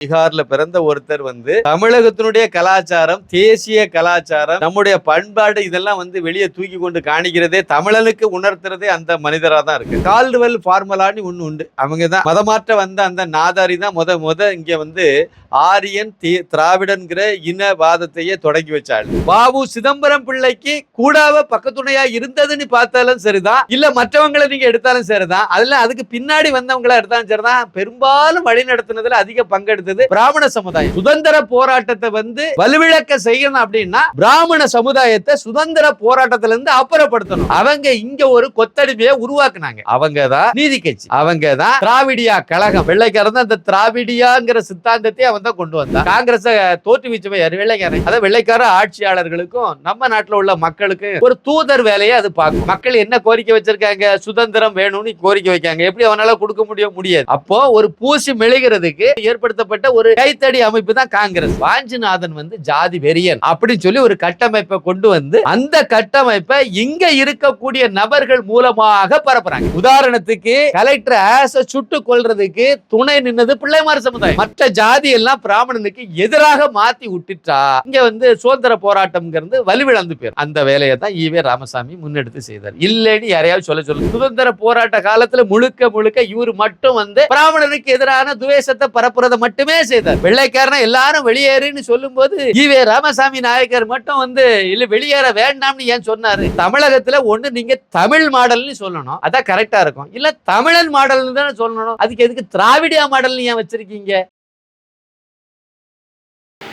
பீகார்ல பிறந்த ஒருத்தர் வந்து தமிழகத்தினுடைய கலாச்சாரம் தேசிய கலாச்சாரம் நம்முடைய பண்பாடு இதெல்லாம் வந்து வெளியே தூக்கி கொண்டு காணிக்கிறதே தமிழனுக்கு உணர்த்துறதே அந்த மனிதரா தான் இருக்கு கால்டுவெல் ஃபார்முலான்னு ஒண்ணு உண்டு. அவங்க தான் மதமாற்ற வந்த அந்த நாதாரி தான் முத முத இங்க வந்து ஆரியன் தே திராவிடன்கிற இனவாதத்தையே தொடங்கி வச்சாள். பாபு சிதம்பரம் பிள்ளைக்கு கூடாவ பக்கத்துணையா இருந்ததுன்னு பார்த்தாலும் சரிதான். இல்ல மற்றவங்களை நீங்க எடுத்தாலும் சரிதான். அதுல அதுக்கு பின்னாடி வந்தவங்களா எடுத்தாலும் சரிதான். பெரும்பாலும் வழி நடத்தினதுல அதிக இருந்தது பிராமண சமுதாயம். சுதந்திர போராட்டத்தை வந்து வலுவிழக்க செய்யணும் அப்படின்னா பிராமண சமுதாயத்தை சுதந்திர போராட்டத்துல இருந்து அப்புறப்படுத்தணும். அவங்க இங்க ஒரு கொத்தடிமையை உருவாக்குனாங்க. அவங்க தான் நீதி கட்சி. அவங்க தான் திராவிடியா கழகம். வெள்ளைக்காரன் அந்த திராவிடியாங்கிற சித்தாந்தத்தை அவன் தான் கொண்டு வந்தான். காங்கிரஸ் தோற்றுவிச்சவை யார்? வெள்ளைக்காரன். அதாவது வெள்ளைக்கார ஆட்சியாளர்களுக்கும் நம்ம நாட்டில் உள்ள மக்களுக்கு ஒரு தூதர் வேலையை அது பார்க்கும். மக்கள் என்ன கோரிக்கை வச்சிருக்காங்க? சுதந்திரம் வேணும்னு கோரிக்கை வைக்காங்க. எப்படி அவனால கொடுக்க முடியும்? முடியாது. அப்போ ஒரு பூசி மெழுகிறதுக்கு ஏற்படுத்தப்பட்ட ஒரு கைத்தடி அமைப்பு தான் காங்கிரஸ். வாஞ்சிநாதன் வந்து ஜாதி வெறியன் அப்படின்னு சொல்லி ஒரு கட்டமைப்பை கொண்டு வந்து அந்த கட்டமைப்பை இங்க இருக்கக்கூடிய நபர்கள் மூலமாக பரப்புறாங்க. உதாரணத்துக்கு கலெக்டர் ஆச சுட்டு கொள்றதுக்கு துணை நின்னது பிள்ளைமார் சமுதாயம். மற்ற ஜாதி எல்லாம் பிராமணனுக்கு எதிராக மாத்தி விட்டுட்டா இங்க வந்து சுதந்திர போராட்டம்ங்கிறது வலுவிழந்து போயிரு அந்த வேலையை தான் ஈவே ராமசாமி முன்னெடுத்து செய்தார். இல்லைன்னு யாரையாவது சொல்ல சொல்லு. சுதந்திர போராட்ட காலத்துல முழுக்க முழுக்க இவர் மட்டும் வந்து பிராமணனுக்கு எதிரான துவேஷத்தை பரப்புறதை மட்டுமே செய்தார். வெள்ளைக்காரன எல்லாரும் வெளியேறுன்னு சொல்லும் போது ஈவே ராமசாமி நாயக்கர் மட்டும் வந்து இல்ல வெளியேற வேண்டாம்னு ஏன் சொன்னாரு? தமிழகத்துல ஒண்ணு நீங்க தமிழ் மாடல்னு சொல்லணும். அதான் கரெக்டா இருக்கும். இல்ல தமிழன் மாடல்னு தானே சொல்லணும். அதுக்கு எதுக்கு திராவிடியா மாடல்னு ஏன் வச்சிருக்கீங்க?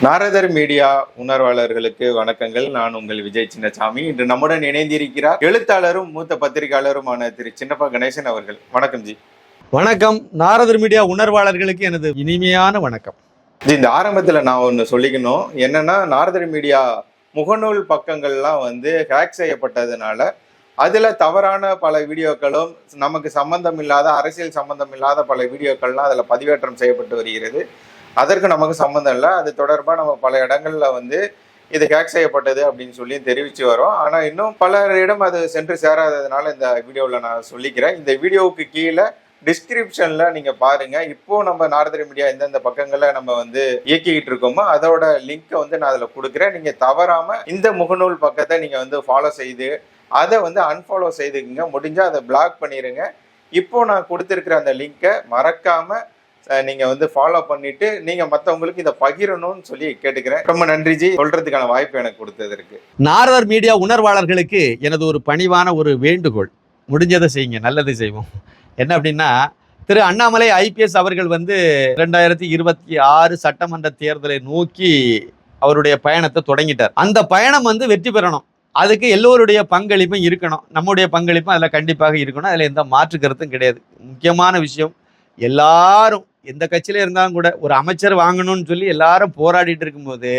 நாரதர் மீடியா உணர்வாளர்களுக்கு வணக்கங்கள். நான் உங்கள் விஜய் சின்னசாமி. இன்று நம்முடன் இணைந்திருக்கிறார் எழுத்தாளரும் மூத்த பத்திரிகையாளருமான திரு சின்னப்பா கணேசன் அவர்கள். வணக்கம் ஜி. வணக்கம். நாரதர் மீடியா உணர்வாளர்களுக்கு எனது இனிமையான வணக்கம். இந்த ஆரம்பத்தில் நான் ஒன்று சொல்லிக்கணும். என்னன்னா நாரதர் மீடியா முகநூல் பக்கங்கள்லாம் வந்து ஹேக் செய்யப்பட்டதுனால அதில் தவறான பல வீடியோக்களும் நமக்கு சம்பந்தம் இல்லாத அரசியல் சம்பந்தம் இல்லாத பல வீடியோக்கள்லாம் அதில் பதிவேற்றம் செய்யப்பட்டு வருகிறது. அதற்கு நமக்கு சம்மந்தம் இல்லை. அது தொடர்பாக நம்ம பல இடங்களில் வந்து இது ஹேக் செய்யப்பட்டது அப்படின்னு சொல்லி தெரிவித்து வரோம். ஆனால் இன்னும் பலரிடம் அது சென்று சேராததுனால இந்த வீடியோவில் நான் சொல்லிக்கிறேன். இந்த வீடியோவுக்கு கீழே டிஸ்கிரிப்ஷன்ல நீங்க பாருங்க. இப்போ நம்ம நாரதிரி மீடியா எந்தெந்த பக்கங்களை நம்ம வந்து இயக்கிக்கிட்டு இருக்கோமோ அதோட லிங்கை வந்து நான் அதுல கொடுக்குறேன். நீங்க தவறாம இந்த முகநூல் பக்கத்தை நீங்க வந்து ஃபாலோ செய்து அதை வந்து அன்ஃபாலோ செய்துக்குங்க. முடிஞ்சா அதை பிளாக் பண்ணிடுங்க இப்போ நான் கொடுத்துருக்கிற அந்த லிங்கை மறக்காம நீங்க வந்து ஃபாலோ பண்ணிட்டு நீங்க மத்தவங்களுக்கு இதை பகிரணும்னு சொல்லி கேட்டுக்கிறேன். ரொம்ப நன்றி ஜி. சொல்றதுக்கான வாய்ப்பு எனக்கு கொடுத்ததற்கு. நாரதர் மீடியா உணர்வாளர்களுக்கு எனது ஒரு பணிவான ஒரு வேண்டுகோள். முடிஞ்சதை செய்யுங்க. நல்லதை செய்வோம். என்ன அப்படின்னா திரு அண்ணாமலை ஐபிஎஸ் அவர்கள் வந்து ரெண்டாயிரத்தி இருபத்தி ஆறு சட்டமன்ற தேர்தலை நோக்கி அவருடைய பயணத்தை தொடங்கிட்டார். அந்த பயணம் வந்து வெற்றி பெறணும். அதுக்கு எல்லோருடைய பங்களிப்பும் இருக்கணும். நம்முடைய பங்களிப்பும் அதில் கண்டிப்பாக இருக்கணும். அதில் எந்த மாற்று கருத்தும் கிடையாது. முக்கியமான விஷயம் எல்லாரும் எந்த கட்சியில இருந்தாலும் கூட ஒரு அமைச்சர் வாங்கணும்னு சொல்லி எல்லாரும் போராடிட்டு இருக்கும்போது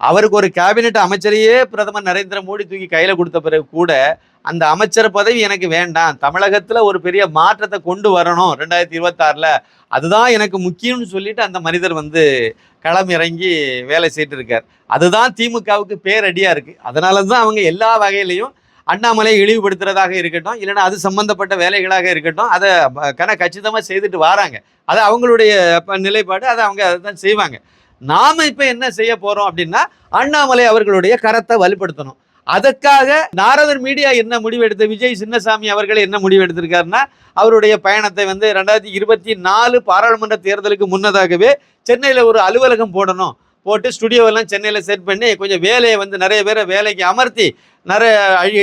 அவருக்கு ஒரு கேபினெட் அமைச்சரையே பிரதமர் நரேந்திர மோடி தூக்கி கையில் கொடுத்த பிறகு கூட அந்த அமைச்சர் பதவி எனக்கு வேண்டாம். தமிழகத்தில் ஒரு பெரிய மாற்றத்தை கொண்டு வரணும் ரெண்டாயிரத்தி இருபத்தாறில். அதுதான் எனக்கு முக்கியம்னு சொல்லிட்டு அந்த மனிதர் வந்து களம் இறங்கி வேலை செய்துட்டு இருக்கார் அதுதான் திமுகவுக்கு பேரடியாக இருக்குது அதனால தான் அவங்க எல்லா வகையிலையும் அண்ணாமலையை இழிவுபடுத்துறதாக இருக்கட்டும் இல்லைன்னா அது சம்பந்தப்பட்ட வேலைகளாக இருக்கட்டும் அதை கன கச்சிதமாக செய்துட்டு வராங்க. அது அவங்களுடைய நிலைப்பாடு அதை அவங்க தான் செய்வாங்க. நாம இப்போ என்ன செய்ய போறோம் அப்படின்னா அண்ணாமலை அவர்களுடைய கரத்தை வலுப்படுத்தணும். அதற்காக நாரதர் மீடியா என்ன முடிவெடுத்த விஜய் சின்னசாமி அவர்கள் என்ன முடிவெடுத்திருக்காருன்னா அவருடைய பயணத்தை வந்து ரெண்டாயிரத்தி இருபத்தி நாலு பாராளுமன்ற தேர்தலுக்கு முன்னதாகவே சென்னையில் ஒரு அலுவலகம் போடணும். போட்டு ஸ்டுடியோவெல்லாம் சென்னையில் செட் பண்ணி கொஞ்சம் வேலையை வந்து நிறைய பேரை வேலைக்கு அமர்த்தி நிறைய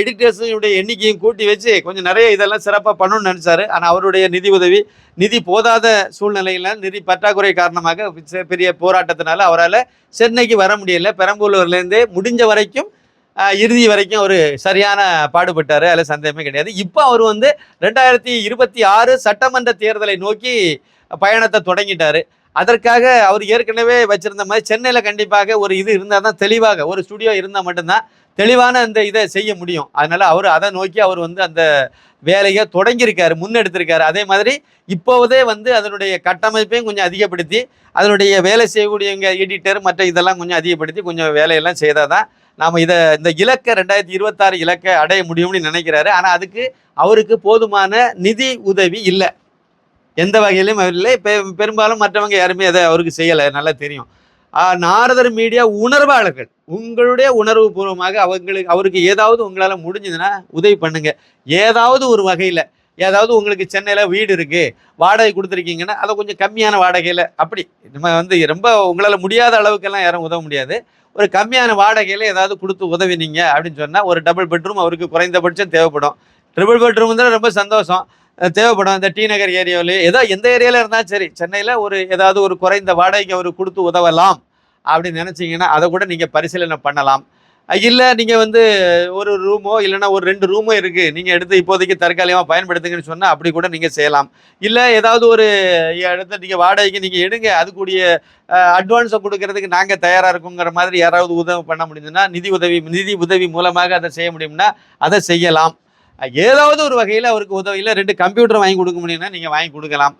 எடிட்டர்ஸுடைய எண்ணிக்கையும் கூட்டி வச்சு கொஞ்சம் நிறைய இதெல்லாம் சிறப்பாக பண்ணணும்னு நினச்சாரு. ஆனால் அவருடைய நிதி உதவி நிதி போதாத சூழ்நிலையில் நிதி பற்றாக்குறை காரணமாக பெரிய போராட்டத்தினால அவரால் சென்னைக்கு வர முடியல. பெரம்பலூர்லேருந்தே முடிஞ்ச வரைக்கும் இறுதி வரைக்கும் அவர் சரியான பாடுபட்டார். அதில் சந்தேகமே கிடையாது. இப்போ அவர் வந்து ரெண்டாயிரத்தி இருபத்தி ஆறு சட்டமன்ற தேர்தலை நோக்கி பயணத்தை தொடங்கிட்டார். அதற்காக அவர் ஏற்கனவே வச்சிருந்த மாதிரி சென்னையில் கண்டிப்பாக ஒரு இது இருந்தால் தான் தெளிவாக ஒரு ஸ்டுடியோ இருந்தால் மட்டும்தான் தெளிவான அந்த இதை செய்ய முடியும். அதனால அவர் அதை நோக்கி அவர் வந்து அந்த வேலையை தொடங்கியிருக்காரு முன்னெடுத்திருக்காரு. அதே மாதிரி இப்போதே வந்து அதனுடைய கட்டமைப்பையும் கொஞ்சம் அதிகப்படுத்தி அதனுடைய வேலை செய்யக்கூடியவங்க எடிட்டர் மற்ற இதெல்லாம் கொஞ்சம் அதிகப்படுத்தி கொஞ்சம் வேலையெல்லாம் செய்தால் தான் நாம் இதை இந்த இலக்கை ரெண்டாயிரத்தி இருபத்தாறு இலக்கை அடைய முடியும்னு நினைக்கிறாரு. ஆனால் அதுக்கு அவருக்கு போதுமான நிதி உதவி இல்லை. எந்த வகையிலையும் அவர் இல்லை. பெ பெரும்பாலும் மற்றவங்க யாருமே அதை அவருக்கு செய்யலை. நல்லா தெரியும். நாரதர் மீடியா உணர்வாளர்கள். உங்களுடைய உணர்வு பூர்வமாக அவங்களுக்கு அவருக்கு ஏதாவது உங்களால் முடிஞ்சதுன்னா உதவி பண்ணுங்கள் ஏதாவது ஒரு வகையில் ஏதாவது உங்களுக்கு சென்னையில் வீடு இருக்குது வாடகை கொடுத்துருக்கீங்கன்னா அதை கொஞ்சம் கம்மியான வாடகையில் அப்படி. நம்ம வந்து ரொம்ப உங்களால் முடியாத அளவுக்கெல்லாம் யாரும் உதவ முடியாது. ஒரு கம்மியான வாடகையில் ஏதாவது கொடுத்து உதவினீங்க அப்படின்னு சொன்னால் ஒரு டபுள் பெட்ரூம் அவருக்கு குறைந்தபட்சம் தேவைப்படும். ட்ரிபிள் பெட்ரூம் தான் ரொம்ப சந்தோஷம். தேவைப்படும். இந்த டி நகர் ஏரியாவிலே ஏதோ எந்த ஏரியாவில் இருந்தாலும் சரி சென்னையில் ஒரு ஏதாவது ஒரு குறைந்த வாடகைக்கு அவர் கொடுத்து உதவலாம் அப்படின்னு நினச்சிங்கன்னா அதை கூட நீங்கள் பரிசீலனை பண்ணலாம். இல்லை நீங்கள் வந்து ஒரு ரூமோ இல்லைன்னா ஒரு ரெண்டு ரூமோ இருக்குது நீங்கள் எடுத்து இப்போதைக்கு தற்காலிகமாக பயன்படுத்துங்கன்னு சொன்னால் அப்படி கூட நீங்கள் செய்யலாம். இல்லை ஏதாவது ஒரு இடத்த நீங்கள் வாடகைக்கு நீங்கள் எடுங்க. அதுக்குரிய அட்வான்ஸை கொடுக்கறதுக்கு நாங்கள் தயாராக இருக்கோங்கிற மாதிரி யாராவது உதவி பண்ண முடியுதுன்னா நிதி உதவி நிதி உதவி மூலமாக அதை செய்ய முடியும்னா அதை செய்யலாம். ஏதாவது ஒரு வகையில் அவருக்கு உதவி இல்லை ரெண்டு கம்ப்யூட்டர் வாங்கி கொடுக்க முடியும்னா நீங்கள் வாங்கி கொடுக்கலாம்.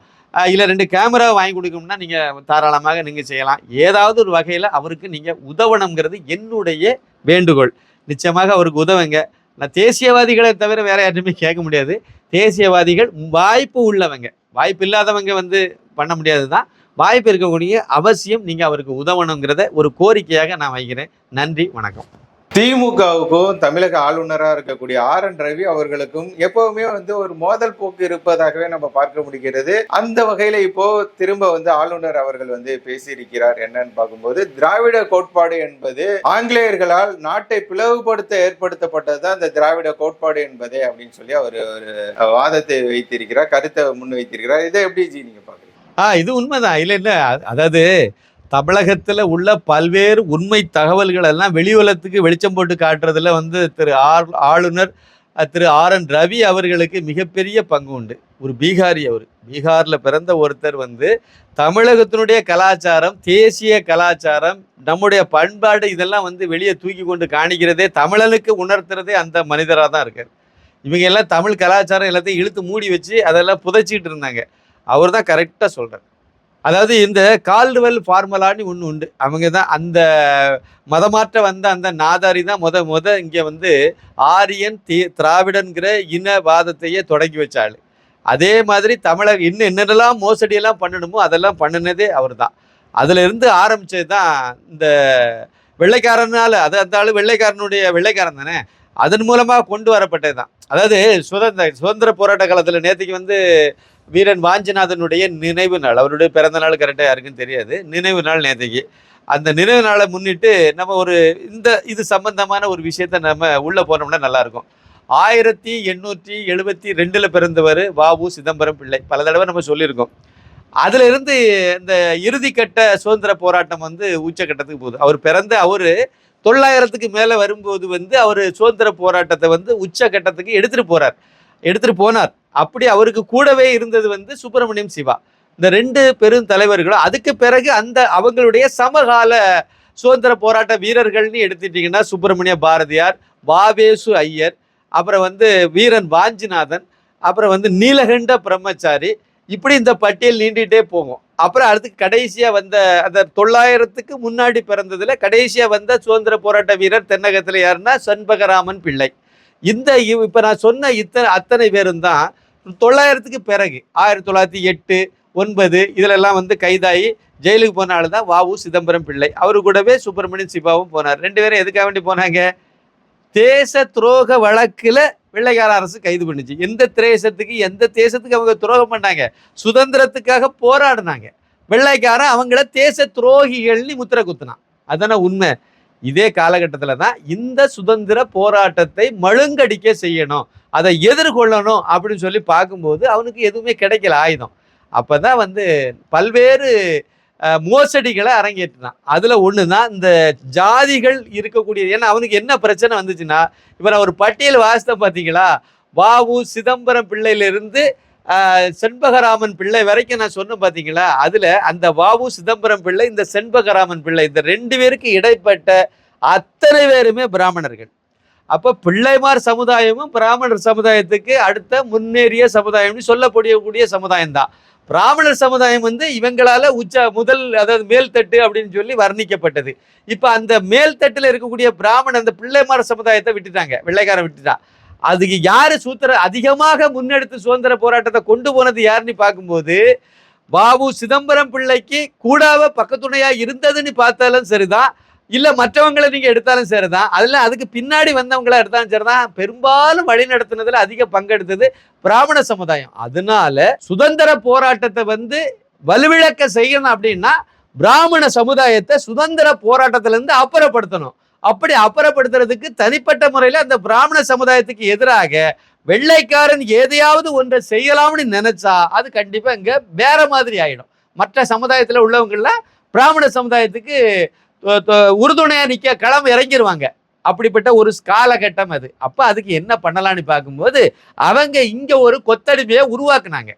இல்லை ரெண்டு கேமரா வாங்கி கொடுக்கணும்னா நீங்கள் தாராளமாக நீங்கள் செய்யலாம். ஏதாவது ஒரு வகையில் அவருக்கு நீங்கள் உதவணுங்கிறது என்னுடைய வேண்டுகோள். நிச்சயமாக அவருக்கு உதவுங்க. நான் தேசியவாதிகளை தவிர வேற யாருமே கேட்க முடியாது. தேசியவாதிகள் வாய்ப்பு உள்ளவங்க. வாய்ப்பு இல்லாதவங்க வந்து பண்ண முடியாது தான் வாய்ப்பு இருக்கக்கூடிய அவசியம் நீங்கள் அவருக்கு உதவணுங்கிறத ஒரு கோரிக்கையாக நான் வைக்கிறேன். நன்றி வணக்கம். திமுகவுக்கும் தமிழக ஆளுநரா இருக்கக்கூடிய ஆர் என் ரவி அவர்களுக்கும் எப்பவுமே வந்து ஒரு மோதல் போக்கு இருப்பதாகவே நம்ம பார்க்க முடிகிறது. அந்த வகையில இப்போ திரும்ப வந்து ஆளுநர் அவர்கள் வந்து பேசியிருக்கிறார் என்னன்னு பார்க்கும்போது திராவிட கோட்பாடு என்பது ஆங்கிலேயர்களால் நாட்டை பிளவுபடுத்த ஏற்படுத்தப்பட்டதுதான் இந்த திராவிட கோட்பாடு என்பதே அப்படின்னு சொல்லி அவர் ஒரு வாதத்தை வைத்திருக்கிறார் கருத்தை முன் வைத்திருக்கிறார் இதை எப்படி ஜி நீங்க பாக்குறீங்க ஆஹ் இது உண்மைதான். இல்ல இல்ல. அதாவது தமிழகத்தில் உள்ள பல்வேறு உண்மை தகவல்கள் எல்லாம் வெளியுலகத்துக்கு வெளிச்சம் போட்டு காட்டுறதுல வந்து திரு ஆர் ஆளுநர் திரு ஆர் என் ரவி அவர்களுக்கு மிகப்பெரிய பங்கு உண்டு. ஒரு பீகாரி அவர். பீகாரில் பிறந்த ஒருத்தர் வந்து தமிழகத்தினுடைய கலாச்சாரம் தேசிய கலாச்சாரம் நம்முடைய பண்பாடு இதெல்லாம் வந்து வெளியே தூக்கி கொண்டு காணிக்கிறதே தமிழனுக்கு உணர்த்துறதே அந்த மனிதராக தான் இருக்கார். இவங்க எல்லாம் தமிழ் கலாச்சாரம் எல்லாத்தையும் இழுத்து மூடி வச்சு அதெல்லாம் புதைச்சிக்கிட்டு இருந்தாங்க. அவர் தான் கரெக்டாக சொல்கிறார் அதாவது இந்த கால்டுவெல் ஃபார்முலான்னு ஒன்று உண்டு. அவங்க தான் அந்த மதமாற்ற வந்த அந்த நாதாரி தான் முத முத இங்கே வந்து ஆரியன் தி திராவிடன்கிற இனவாதத்தையே தொடங்கி வச்சாள். அதே மாதிரி தமிழக இன்னும் என்னென்னலாம் மோசடியெல்லாம் பண்ணணுமோ அதெல்லாம் பண்ணினதே அவர் தான் அதுல இருந்து தான் இந்த வெள்ளைக்காரனால் அது அந்த ஆள் வெள்ளைக்காரனுடைய வெள்ளைக்காரன் தானே? அதன் மூலமாக கொண்டு வரப்பட்டது தான் அதாவது சுதந்திர சுதந்திர போராட்ட காலத்தில் நேற்றுக்கு வந்து வீரன் வாஞ்சிநாதனுடைய நினைவு நாள். அவருடைய பிறந்த நாள் கரெக்டாக யாருக்கும் தெரியாது. நினைவு நாள் நேற்றுக்கு அந்த நினைவு நாளை முன்னிட்டு நம்ம ஒரு இந்த இது சம்பந்தமான ஒரு விஷயத்த நம்ம உள்ளே போனோம்னா நல்லாயிருக்கும். ஆயிரத்தி எண்ணூற்றி எழுபத்தி ரெண்டில் பிறந்தவர் வாவு சிதம்பரம் பிள்ளை. பல தடவை நம்ம சொல்லியிருக்கோம். அதிலிருந்து இந்த இறுதிக்கட்ட சுதந்திர போராட்டம் வந்து உச்சக்கட்டத்துக்கு போகுது. அவர் பிறந்த அவர் தொள்ளாயிரத்துக்கு மேலே வரும்போது வந்து அவர் சுதந்திர போராட்டத்தை வந்து உச்சக்கட்டத்துக்கு எடுத்துகிட்டு போகிறார் எடுத்துட்டு போனார். அப்படி அவருக்கு கூடவே இருந்தது வந்து சுப்பிரமணியம் சிவா. இந்த ரெண்டு பெரும் தலைவர்களும் அதுக்கு பிறகு அந்த அவங்களுடைய சமகால சுதந்திர போராட்ட வீரர்கள்னு எடுத்துட்டீங்கன்னா சுப்பிரமணிய பாரதியார் வாவேசு ஐயர் அப்புறம் வந்து வீரன் வாஞ்சிநாதன் அப்புறம் வந்து நீலகண்ட பிரம்மச்சாரி இப்படி இந்த பட்டியல் நீண்டிகிட்டே போகும். அப்புறம் அடுத்து கடைசியாக வந்த அந்த தொள்ளாயிரத்துக்கு முன்னாடி பிறந்ததில் கடைசியாக வந்த சுதந்திர போராட்ட வீரர் தென்னகத்தில் யாருன்னா சண்பகராமன் பிள்ளை. இந்த இவ்- நான் சொன்ன இத்தனை அத்தனை பேரும் தான் தொள்ளாயிரத்துக்கு பிறகு ஆயிரத்தி தொள்ளாயிரத்தி எட்டு ஒன்பது இதிலெல்லாம் வந்து கைதாகி ஜெயிலுக்கு போன ஆளு தான் வாவு சிதம்பரம் பிள்ளை. அவரு கூடவே சுப்பிரமணியன் சிவாவும் போனார். ரெண்டு பேரும் எதுக்காக வேண்டி போனாங்க? தேச துரோக வழக்கில் வெள்ளைக்கார அரசு கைது பண்ணுச்சு. எந்த தேசத்துக்கு எந்த தேசத்துக்கு அவங்க துரோகம் பண்ணாங்க? சுதந்திரத்துக்காக போராடினாங்க. வெள்ளைக்காரன் அவங்கள தேச துரோகிகள்னு முத்திரை குத்துனான். அதான உண்மை? இதே காலகட்டத்தில் தான் இந்த சுதந்திர போராட்டத்தை மழுங்கடிக்க செய்யணும். அதை எதிர்கொள்ளணும் அப்படின்னு சொல்லி பார்க்கும்போது அவனுக்கு எதுவுமே கிடைக்கல ஆயுதம். அப்போ தான் வந்து பல்வேறு மோசடிகளை அரங்கேற்றினான். அதில் ஒன்று தான் இந்த ஜாதிகள் இருக்கக்கூடிய ஏன்னா அவனுக்கு என்ன பிரச்சனை வந்துச்சுன்னா இப்போ நான் ஒரு பட்டியல் வாசித்த பார்த்தீங்களா? வாவு சிதம்பரம் பிள்ளையிலிருந்து செண்பகராமன் பிள்ளை வரைக்கும் நான் சொன்னேன் பார்த்தீங்களா அதில் அந்த வாவு சிதம்பரம் பிள்ளை இந்த செண்பகராமன் பிள்ளை இந்த ரெண்டு பேருக்கு இடைப்பட்ட அத்தனை பேருமே பிராமணர்கள். அப்போ பிள்ளைமார் சமுதாயமும் பிராமணர் சமுதாயத்துக்கு அடுத்த முன்னேறிய சமுதாயம்னு சொல்லப்படக்கூடிய சமுதாயம் தான் பிராமணர் சமுதாயம் வந்து இவங்களால உச்ச முதல் அதாவது மேல்தட்டு அப்படின்னு சொல்லி வர்ணிக்கப்பட்டது. இப்போ அந்த மேல்தட்டில் இருக்கக்கூடிய பிராமணர் அந்த பிள்ளைமார் சமுதாயத்தை விட்டுட்டாங்க. வெள்ளைக்காரன் விட்டுட்டான். அதுக்கு யாரு சூத்திர அதிகமாக முன்னெடுத்து சுதந்திர போராட்டத்தை கொண்டு போனது யாருன்னு பார்க்கும்போது பாபு சிதம்பரம் பிள்ளைக்கு கூடாவ பக்கத்துணையா இருந்ததுன்னு பார்த்தாலும் சரிதான் இல்ல மற்றவங்களை நீங்க எடுத்தாலும் சரிதான் அதுல அதுக்கு பின்னாடி வந்தவங்களா எடுத்தாலும் சரிதான் பெரும்பாலும் வழி நடத்துனதுல அதிக பங்கெடுத்தது பிராமண சமுதாயம். அதனால சுதந்திர போராட்டத்தை வந்து வலுவிழக்க செய்யணும் அப்படின்னா பிராமண சமுதாயத்தை சுதந்திர போராட்டத்திலேருந்து அப்புறப்படுத்தணும். அப்படி அப்புறப்படுத்துறதுக்கு தனிப்பட்ட முறையில் அந்த பிராமண சமுதாயத்துக்கு எதிராக வெள்ளைக்காரன் எதையாவது ஒன்றை செய்யலாம்னு நினைச்சா அது கண்டிப்பாக இங்கே வேற மாதிரி ஆகிடும் மற்ற சமுதாயத்தில் உள்ளவங்கள்லாம் பிராமண சமுதாயத்துக்கு தொ- நிற்க களம் இறங்கிடுவாங்க அப்படிப்பட்ட ஒரு காலகட்டம் அது. அப்போ அதுக்கு என்ன பண்ணலான்னு பார்க்கும்போது அவங்க இங்கே ஒரு கொத்தடிமையை உருவாக்குனாங்க.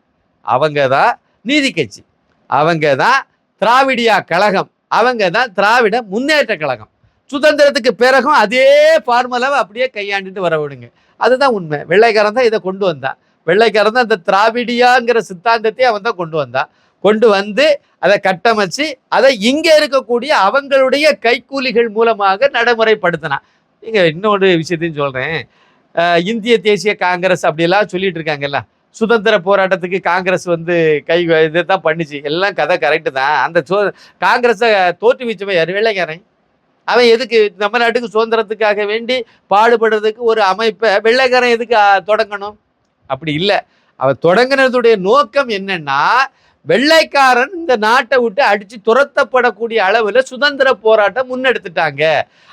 அவங்க தான் நீதி கட்சி. அவங்க தான் திராவிடியா கழகம். அவங்க தான் திராவிட முன்னேற்ற கழகம். சுதந்திரத்துக்கு பிறகும் அதே ஃபார்முலாவை அப்படியே கையாண்டுட்டு வர விடுங்க. அதுதான் உண்மை. வெள்ளைக்காரன் தான் இதை கொண்டு வந்தான் வெள்ளைக்காரன் தான் இந்த திராவிடியாங்கிற சித்தாந்தத்தை அவன் தான் கொண்டு வந்தான் கொண்டு வந்து அதை கட்டமைச்சு அதை இங்கே இருக்கக்கூடிய அவங்களுடைய கைக்கூலிகள் மூலமாக நடைமுறைப்படுத்தினான் இங்கே இன்னொரு விஷயத்தையும் சொல்கிறேன் இந்திய தேசிய காங்கிரஸ் அப்படியெல்லாம் சொல்லிட்டு இருக்காங்கல்ல. சுதந்திர போராட்டத்துக்கு காங்கிரஸ் வந்து கை இதை தான் பண்ணிச்சு. எல்லாம் கதை கரெக்டு தான். அந்த சு காங்கிரஸை தோற்றுவிச்சவன் யார்? வெள்ளைக்காரன். அவன் எதுக்கு நம்ம நாட்டுக்கு சுதந்திரத்துக்காக வேண்டி பாடுபடுறதுக்கு ஒரு அமைப்பை வெள்ளைக்காரன் எதுக்கு தொடங்கணும்? அப்படி இல்லை. அவன் தொடங்கினதுடைய நோக்கம் என்னன்னா வெள்ளைக்காரன் இந்த நாட்டை விட்டு அடித்து துரத்தப்படக்கூடிய அளவில் சுதந்திர போராட்டம் முன்னெடுத்துட்டாங்க.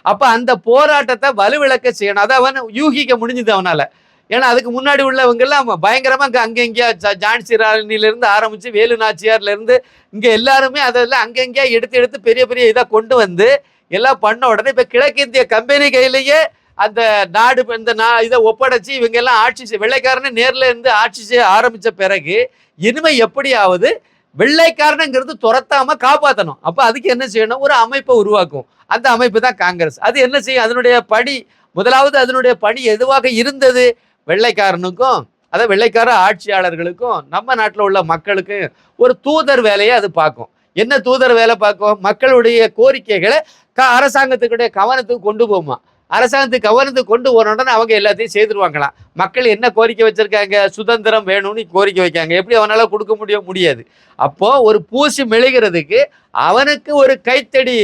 அப்போ அந்த போராட்டத்தை வலுவிளக்க செய்யணும். அதை அவன் யூகிக்க முடிஞ்சது அவனால். ஏன்னா அதுக்கு முன்னாடி உள்ளவங்கெல்லாம் பயங்கரமாக பயங்கரமா அங்க அங்க ஜான்சி ராணில ஆரம்பித்து வேலு நாச்சியார்லேருந்து இங்கே எல்லாருமே அதெல்லாம் அங்கங்கேயா எடுத்து எடுத்து பெரிய பெரிய இதை கொண்டு வந்து எல்லாம் பண்ண உடனே இப்ப கிழக்கிந்திய கம்பெனி கையிலேயே அந்த நாடு இந்த நா இதை ஒப்படைச்சு இவங்க எல்லாம் ஆட்சி செய் வெள்ளைக்காரனே நேரில் இருந்து ஆட்சி செய்ய ஆரம்பித்த பிறகு இனிமே எப்படியாவது வெள்ளைக்காரனுங்கிறது துரத்தாம காப்பாற்றணும் அப்போ அதுக்கு என்ன செய்யணும்? ஒரு அமைப்பை உருவாக்கும். அந்த அமைப்பு தான் காங்கிரஸ். அது என்ன செய்யும்? அதனுடைய பணி முதலாவது அதனுடைய பணி எதுவாக இருந்தது? வெள்ளைக்காரனுக்கும் அதை வெள்ளைக்கார ஆட்சியாளர்களுக்கும் நம்ம நாட்டில் உள்ள மக்களுக்கும் ஒரு தூதர் வேலையை அது பார்க்கும். என்ன தூதர் வேலை பார்க்கும் மக்களுடைய கோரிக்கைகளை க அரசாங்கத்துக்குடைய கவனத்துக்கு கொண்டு போகுமா? அரசாங்கத்துக்கு கவனத்துக்கு கொண்டு போனோடனே அவங்க எல்லாத்தையும் செய்துருவாங்களாம் மக்கள் என்ன கோரிக்கை வச்சிருக்காங்க? சுதந்திரம் வேணும்னு கோரிக்கை வைக்காங்க எப்படி அவனால் கொடுக்க முடியும் முடியாது. அப்போது ஒரு பூசி மெழுகிறதுக்கு அவனுக்கு ஒரு கைத்தடி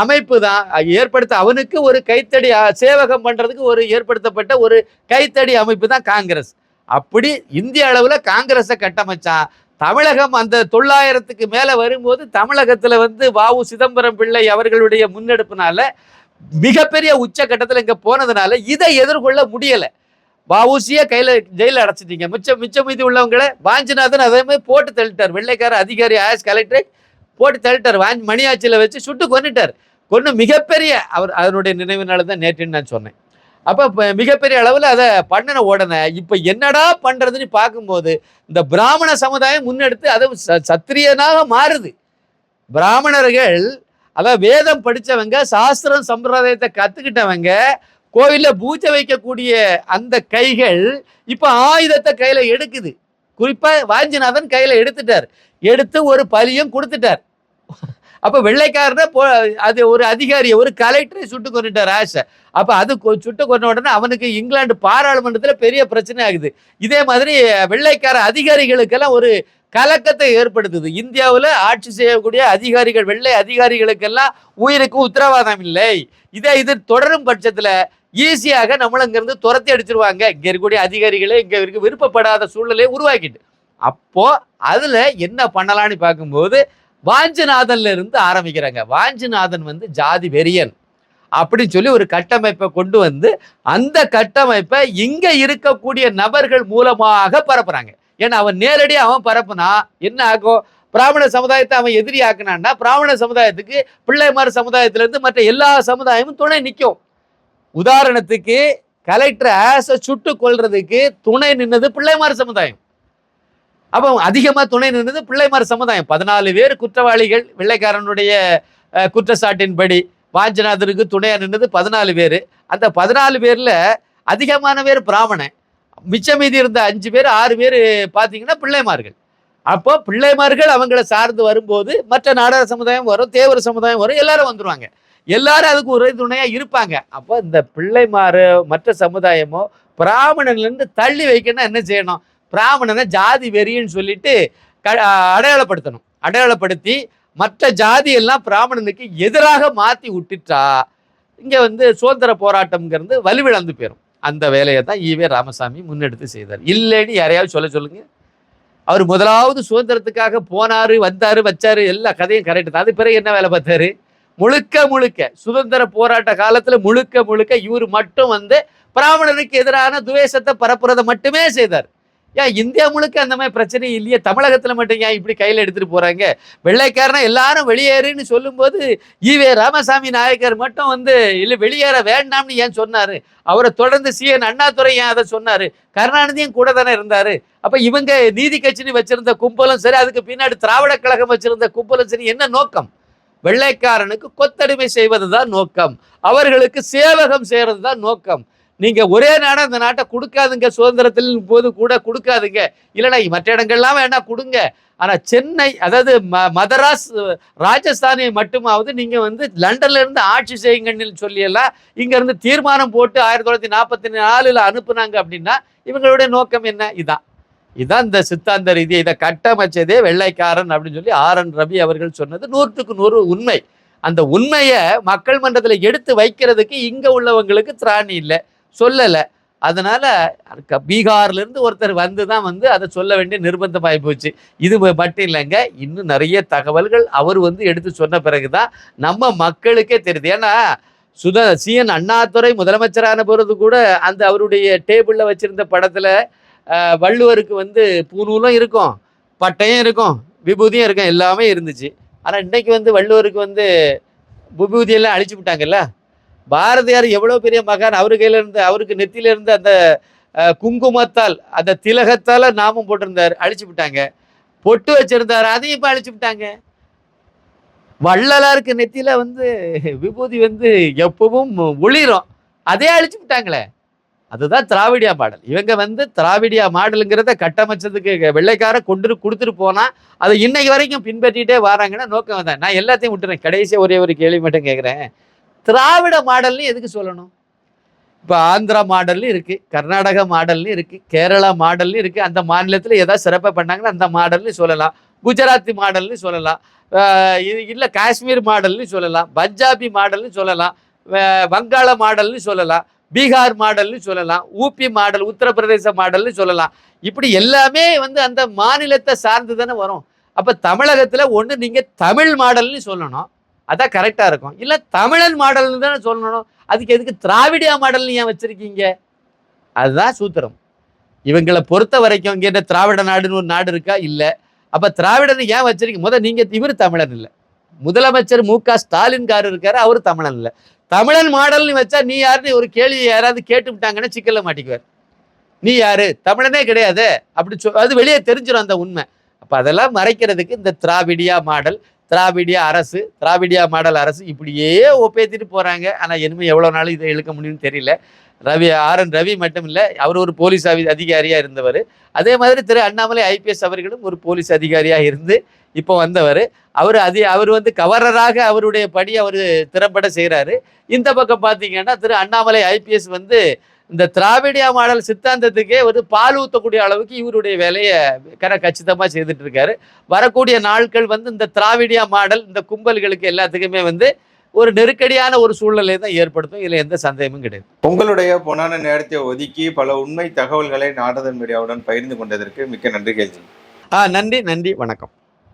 அமைப்பு தான். ஏற்படுத்த அவனுக்கு ஒரு கைத்தடி சேவகம் பண்ணுறதுக்கு ஒரு ஏற்படுத்தப்பட்ட ஒரு கைத்தடி அமைப்பு தான் காங்கிரஸ். அப்படி இந்திய அளவில் காங்கிரஸை கட்டமைச்சான். தமிழகம் அந்த தொள்ளாயிரத்துக்கு மேலே வரும்போது தமிழகத்தில் வந்து வாவு சிதம்பரம் பிள்ளை அவர்களுடைய முன்னெடுப்பினால மிகப்பெரிய உச்சக்கட்டத்தில் இங்கே போனதுனால இதை எதிர்கொள்ள முடியலை. வவுசியை கையில் ஜெயிலில் அடைச்சிட்டீங்க. மிச்சம் மிச்சம் மீதி உள்ளவங்களை வாஞ்சிநாதன் அதே மாதிரி போட்டு தள்ளிட்டார். வெள்ளைக்கார அதிகாரி ஆஸ் கலெக்டரேட் போட்டு தள்ளிட்டார். வாஞ்சி மணியாச்சியில் வச்சு சுட்டு கொன்னுட்டார். கொன்று மிகப்பெரிய அவர் அதனுடைய நினைவினால தான் நேற்றுன்னு நான் சொன்னேன். அப்போ மிகப்பெரிய அளவில் அதை பண்ணின உடனே இப்போ என்னடா பண்ணுறதுன்னு பார்க்கும்போது இந்த பிராமண சமுதாயம் முன்னெடுத்து அது ச- சத்திரியனாக மாறுது. பிராமணர்கள் அதாவது வேதம் படித்தவங்க சாஸ்திரம் சம்பிரதாயத்தை கற்றுக்கிட்டவங்க கோவில்ல பூஜை வைக்கக்கூடிய அந்த கைகள் இப்போ ஆயுதத்தை கையில் எடுக்குது. குறிப்பாக வாஞ்சிநாதன் கையில் எடுத்துட்டார். எடுத்து ஒரு பலியும் கொடுத்துட்டார். அப்போ வெள்ளைக்காரனை போ அது ஒரு அதிகாரியை ஒரு கலெக்டரை சுட்டு கொண்டுட்டார் ஆஷை. அப்போ அது கொ- சுட்டு கொண்ட உடனே அவனுக்கு இங்கிலாந்து பாராளுமன்றத்தில் பெரிய பிரச்சனை ஆகுது. இதே மாதிரி வெள்ளைக்கார அதிகாரிகளுக்கெல்லாம் ஒரு கலக்கத்தை ஏற்படுத்துது. இந்தியாவில் ஆட்சி செய்யக்கூடிய அதிகாரிகள் வெள்ளை அதிகாரிகளுக்கெல்லாம் உயிருக்கு உத்தரவாதம் இல்லை. இதே இது தொடரும் பட்சத்தில் ஈஸியாக நம்மள இங்கேருந்து துரத்தி அடிச்சிருவாங்க. இங்கே இருக்கக்கூடிய அதிகாரிகளே இங்கே இருக்க விருப்பப்படாத சூழ்நிலையை உருவாக்கிட்டு. அப்போது அதில் என்ன பண்ணலாம்னு பார்க்கும்போது வாஞ்சிநாதன்ல இருந்து ஆரம்பிக்கிறாங்க. வாஞ்சிநாதன் வந்து ஜாதி வெறியன். அப்படின்னு சொல்லி ஒரு கட்டமைப்பை கொண்டு வந்து அந்த கட்டமைப்பை இங்க இருக்கக்கூடிய நபர்கள் மூலமாக பரப்புறாங்க. ஏன்னா அவன் நேரடியாக அவன் பரப்புனா என்ன ஆகும்? பிராமண சமுதாயத்தை அவன் எதிரி ஆக்கினான்னா பிராமண சமுதாயத்துக்கு பிள்ளைமார் சமுதாயத்திலேருந்து மற்ற எல்லா சமுதாயமும் துணை நிற்கும். உதாரணத்துக்கு கலெக்டர் ஆசை சுட்டு கொள்றதுக்கு துணை நின்னது பிள்ளைமார் சமுதாயம். அப்போ அதிகமாக துணை நின்றது பிள்ளைமார் சமுதாயம். பதினாலு பேர் குற்றவாளிகள் வெள்ளைக்காரனுடைய குற்றச்சாட்டின்படி வாஞ்சநாதனுக்கு துணையாக நின்றது பதினாலு பேர். அந்த பதினாலு பேரில் அதிகமான பேர் பிராமணன் மிச்சம் மீதி இருந்த அஞ்சு பேர் ஆறு பேர் பார்த்தீங்கன்னா பிள்ளைமார்கள். அப்போ பிள்ளைமார்கள் அவங்கள சார்ந்து வரும்போது மற்ற நாடக சமுதாயம் வரும் தேவர் சமுதாயம் வரும் எல்லாரும் வந்துடுவாங்க எல்லாரும் அதுக்கு உறுதுணையா இருப்பாங்க. அப்போ இந்த பிள்ளைமாரு மற்ற சமுதாயமோ பிராமணன்லேருந்து தள்ளி வைக்கணும்னா என்ன செய்யணும்? பிராமணனை ஜாதி வெறின்னு சொல்லிட்டு க அடையாளப்படுத்தணும். அடையாளப்படுத்தி மற்ற ஜாதியெல்லாம் பிராமணனுக்கு எதிராக மாற்றி விட்டுட்டா இங்கே வந்து சுதந்திர போராட்டம்ங்கிறது வலுவிழந்து போயிடும் அந்த வேலையை தான் ஈவே ராமசாமி முன்னெடுத்து செய்தார். இல்லைன்னு யாரையாவது சொல்ல சொல்லுங்கள் அவர் முதலாவது சுதந்திரத்துக்காக போனார் வந்தார் வச்சார் எல்லா கதையும் கரெக்ட் தான். அது பிறகு என்ன வேலை பார்த்தாரு? முழுக்க முழுக்க சுதந்திர போராட்ட காலத்தில் முழுக்க முழுக்க இவர் மட்டும் வந்து பிராமணனுக்கு எதிரான துவேஷத்தை பரப்புறதை மட்டுமே செய்தார். ஏன் இந்தியா முழுக்க அந்த மாதிரி பிரச்சனை இல்லையே. தமிழகத்தில் மட்டும் ஏன் இப்படி கையில் எடுத்துகிட்டு போகிறாங்க வெள்ளைக்காரனை எல்லாரும் வெளியேறுன்னு சொல்லும்போது ஈவே ராமசாமி நாயக்கர் மட்டும் வந்து இல்லை வெளியேற வேண்டாம்னு ஏன் சொன்னார்? அவரை தொடர்ந்து சிஎன் அண்ணாதுரை ஏன் அதை சொன்னார்? கருணாநிதியும் கூட தானே இருந்தார். அப்போ இவங்க நீதி கட்சின்னு வச்சுருந்த கும்பலும் சரி அதுக்கு பின்னாடி திராவிட கழகம் வச்சுருந்த கும்பலும் சரி என்ன நோக்கம்? வெள்ளைக்காரனுக்கு கொத்தடிமை செய்வது தான் நோக்கம். அவர்களுக்கு சேவகம் செய்கிறது தான் நோக்கம். நீங்க ஒரே நாடம் இந்த நாட்டை கொடுக்காதுங்க சுதந்திரத்தில் போது கூட கொடுக்காதுங்க. இல்லைன்னா மற்ற இடங்கள்லாம் வேணா கொடுங்க. ஆனா சென்னை அதாவது ம மதராஸ் ராஜஸ்தானை மட்டுமாவது நீங்க வந்து லண்டன்ல இருந்து ஆட்சி செய்யுங்கன்னு சொல்லியெல்லாம் இங்கேருந்து இங்க இருந்து தீர்மானம் போட்டு ஆயிரத்தி தொள்ளாயிரத்தி நாற்பத்தி நாலுல அனுப்புனாங்க அப்படின்னா இவங்களுடைய நோக்கம் என்ன? இதான். இதான் இந்த சித்தாந்த ரீதி. இதை கட்டமைச்சதே வெள்ளைக்காரன் அப்படின்னு சொல்லி ஆர் என் ரவி அவர்கள் சொன்னது நூற்றுக்கு நூறு உண்மை. அந்த உண்மையை மக்கள் மன்றத்தில் எடுத்து வைக்கிறதுக்கு இங்கே உள்ளவங்களுக்கு திராணி இல்லை. சொல்லலை. அதனால் க- ஒருத்தர் வந்து தான் வந்து அதை சொல்ல வேண்டிய நிர்பந்தம் போச்சு. இது மட்டும் இல்லைங்க. இன்னும் நிறைய தகவல்கள் அவர் வந்து எடுத்து சொன்ன பிறகு தான் நம்ம மக்களுக்கே தெரியுது. ஏன்னா சுத சிஎன் அண்ணாதுரை முதலமைச்சரான போகிறது கூட அந்த அவருடைய டேபிளில் வச்சுருந்த படத்தில் வள்ளுவருக்கு வந்து பூநூலும் இருக்கும் பட்டையும் இருக்கும் விபூதியும் இருக்கும் எல்லாமே இருந்துச்சு. ஆனால் இன்னைக்கு வந்து வள்ளுவருக்கு வந்து விபூதியெல்லாம் அழிச்சு விட்டாங்கல்ல? பாரதியார் எவ்வளோ பெரிய மகான்? அவரு கையில இருந்து அவருக்கு நெத்தியிலிருந்து அந்த குங்குமத்தால் அந்த திலகத்தால் நாமம் போட்டிருந்தார் அழிச்சு விட்டாங்க. பொட்டு வச்சிருந்தாரு அதையும் இப்போ அழிச்சு விட்டாங்க. வள்ளலாருக்கு நெத்தியில் வந்து விபூதி வந்து எப்பவும் ஒளிரும். அதே அழிச்சு விட்டாங்களே. அதுதான் திராவிடியா மாடல் இவங்க வந்து திராவிடியா மாடலுங்கிறத கட்டமைச்சதுக்கு வெள்ளைக்கார கொண்டு கொடுத்துட்டு போனா அதை இன்னைக்கு வரைக்கும் பின்பற்றிட்டே வராங்கன்னா நோக்கம் தான் நான் எல்லாத்தையும் விட்டுறேன். கடைசியாக ஒரே ஒரு கேள்வி மட்டும் கேட்குறேன் திராவிட மாடல்னு எதுக்கு சொல்லணும்? இப்போ ஆந்திரா மாடல்னு இருக்குது கர்நாடகா மாடல்னு இருக்குது கேரளா மாடல்னு இருக்குது அந்த மாநிலத்தில் எதாவது சிறப்பாக பண்ணாங்கன்னா அந்த மாடல்னு சொல்லலாம். குஜராத்தி மாடல்னு சொல்லலாம். இது இல்லை காஷ்மீர் மாடல்னு சொல்லலாம். பஞ்சாபி மாடல்னு சொல்லலாம். வங்காள மாடல்னு சொல்லலாம். பீகார் மாடல்னு சொல்லலாம். ஊபி மாடல் உத்தரப்பிரதேச மாடல்னு சொல்லலாம். இப்படி எல்லாமே வந்து அந்த மாநிலத்தை சார்ந்து தானே வரும். அப்போ தமிழகத்தில் ஒன்று நீங்கள் தமிழ் மாடல்னு சொல்லணும். அதான் கரெக்டாக இருக்கும். இல்லை தமிழன் மாடல்னு தானே சொல்லணும். அதுக்கு எதுக்கு திராவிடியா மாடல்னு ஏன் வச்சுருக்கீங்க? அதுதான் சூத்திரம். இவங்களை பொறுத்த வரைக்கும் இங்கே என்ன திராவிட நாடுன்னு ஒரு நாடு இருக்கா? இல்லை. அப்போ திராவிடன் ஏன் வச்சுருக்கீங்க? முதல் நீங்கள் இவர் தமிழன் இல்லை. முதலமைச்சர் மு க ஸ்டாலின் கார் இருக்காரு அவர் தமிழன் இல்லை. தமிழன் மாடல்னு வச்சா நீ யாருன்னு ஒரு கேள்வி யாராவது கேட்டு விட்டாங்கன்னா சிக்கல்ல மாட்டிக்குவார். நீ யாரு? தமிழனே கிடையாது. அப்படி சொ அது வெளியே தெரிஞ்சிடும் அந்த உண்மை. அப்போ அதெல்லாம் மறைக்கிறதுக்கு இந்த திராவிடியா மாடல் திராவிடியா அரசு திராவிடியா மாடல் அரசு இப்படியே ஒப்பேத்திட்டு போகிறாங்க ஆனால் இனிமேல் எவ்வளோ நாள் இதை இழுக்க முடியும்னு தெரியல. ரவி ஆர் என் ரவி மட்டும் இல்லை அவர் ஒரு போலீஸ் அதிகாரியாக இருந்தவர். அதே மாதிரி திரு அண்ணாமலை ஐபிஎஸ் அவர்களும் ஒரு போலீஸ் அதிகாரியாக இருந்து இப்போ வந்தவர். அவர் அது அவர் வந்து கவர்னராக அவருடைய பணி அவர் திறம்பட செய்கிறாரு இந்த பக்கம் பார்த்தீங்கன்னா திரு அண்ணாமலை ஐபிஎஸ் வந்து இந்த திராவிடியா மாடல் சித்தாந்தத்துக்கே வந்து பால் ஊற்றக்கூடிய அளவுக்கு இவருடைய வேலையை கர கச்சிதமாக செய்துட்டு இருக்காரு வரக்கூடிய நாட்கள் வந்து இந்த திராவிடியா மாடல் இந்த கும்பல்களுக்கு எல்லாத்துக்குமே வந்து ஒரு நெருக்கடியான ஒரு சூழ்நிலை தான் ஏற்படுத்தும். இதில் எந்த சந்தேகமும் கிடையாது. உங்களுடைய பொன்னான நேரத்தை ஒதுக்கி பல உண்மை தகவல்களை நாரதன் மீடியாவுடன் பகிர்ந்து கொண்டதற்கு மிக்க நன்றி கேள்வி ஆ நன்றி நன்றி வணக்கம்.